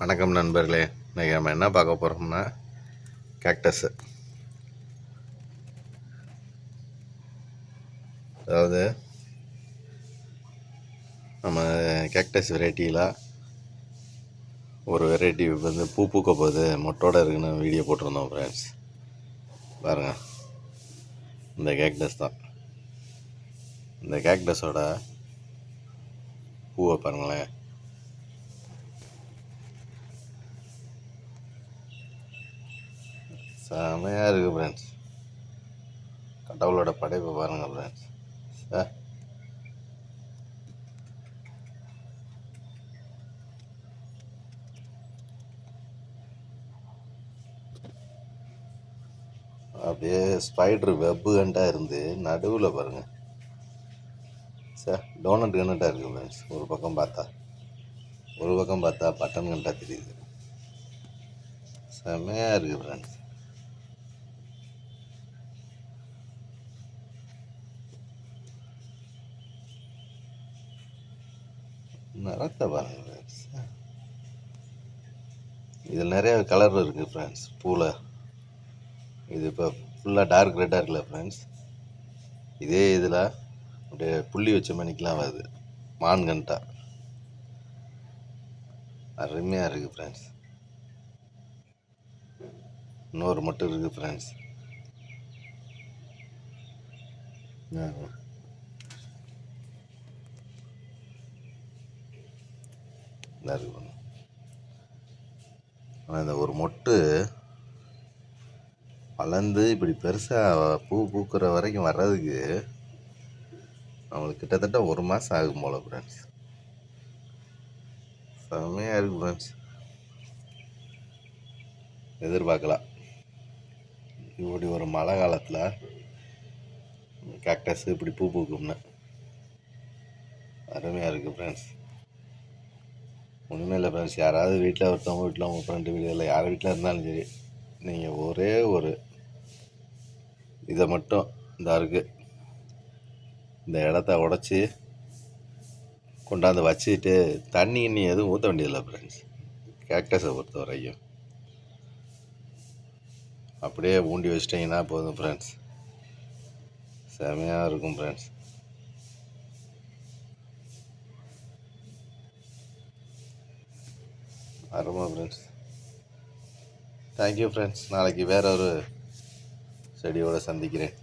வணக்கம் நண்பர்களே. இன்றைக்கி நம்ம என்ன பார்க்க போகிறோம்னா கேக்டஸு அதாவது நம்ம கேக்டஸ் வெரைட்டியில் ஒரு வெரைட்டி வந்து பூ பூக்க போகுது மொட்டோட இருக்குன்னு வீடியோ போட்டிருந்தோம் ஃப்ரெண்ட்ஸ் பாருங்கள் இந்த கேக்டஸ் தான். இந்த கேக்டஸோட பூவை பாருங்களேன். செமையாக இருக்குது ஃப்ரெண்ட்ஸ் கடவுளோட படைப்பை பாருங்கள் ஃப்ரெண்ட்ஸ் சார் அப்படியே ஸ்பைட்ரு வெப்பு கண்டாக இருந்து நடுவில் பாருங்கள் சார் டோனட் கண்ட்டாக இருக்குது ஃப்ரெண்ட்ஸ் ஒரு பக்கம் பார்த்தா. ஒரு பக்கம் பார்த்தா பட்டன் கண்டாக தெரியுது. செமையாக இருக்குது ஃப்ரெண்ட்ஸ் நிறத்தை பாருங்கள் ஃப்ரெண்ட்ஸ் இதில் நிறைய கலர் இருக்குது ஃப்ரெண்ட்ஸ் பூவில் இது இப்போ ஃபுல்லாக டார்க் ரெட்டாக இருக்குல்ல ஃப்ரெண்ட்ஸ் இதே இதில் அப்படியே புள்ளி வச்ச மணிக்கெலாம் வருது. மான்கண்டா. அருமையாக இருக்குது ஃப்ரெண்ட்ஸ் இன்னொரு மட்டும் இருக்குது ஃப்ரெண்ட்ஸ் நல்லா இருக்கு ஆனால் இந்த ஒரு மொட்டு வளர்ந்து இப்படி பெருசாக பூ பூக்கிற வரைக்கும் வர்றதுக்கு நம்மளுக்கு கிட்டத்தட்ட ஒரு மாதம் ஆகும் போல் ஃப்ரெண்ட்ஸ் செம்மையாக இருக்கு ஃப்ரெண்ட்ஸ் எதிர்பார்க்கலாம். இப்படி ஒரு மழை காலத்தில் கேக்டஸ் இப்படி பூ பூக்கும்னு. அருமையாக இருக்குது ஃப்ரெண்ட்ஸ் ஒன்றுமே இல்லை ஃப்ரெண்ட்ஸ் யாராவது வீட்டில் ஒருத்தவங்க வீட்டில் உங்கள் ஃப்ரெண்டு வீடு இல்லை யார் வீட்டில் இருந்தாலும் சரி நீங்கள் ஒரே ஒரு இதை மட்டும் இதாக இருக்குது இந்த இடத்த உடச்சி கொண்டாந்து வச்சுட்டு தண்ணி இன்னி எதுவும் ஊற்ற வேண்டியதில்லை ஃப்ரெண்ட்ஸ் கேக்டஸை பொறுத்த வரைக்கும். அப்படியே ஊண்டி வச்சிட்டிங்கன்னா போதும் ஃப்ரெண்ட்ஸ் செமையாக இருக்கும் ஃப்ரெண்ட்ஸ் அருமா ஃப்ரெண்ட்ஸ் தேங்க்யூ ஃப்ரெண்ட்ஸ் நாளைக்கு வேற ஒரு செடியோடு சந்திக்கிறேன்.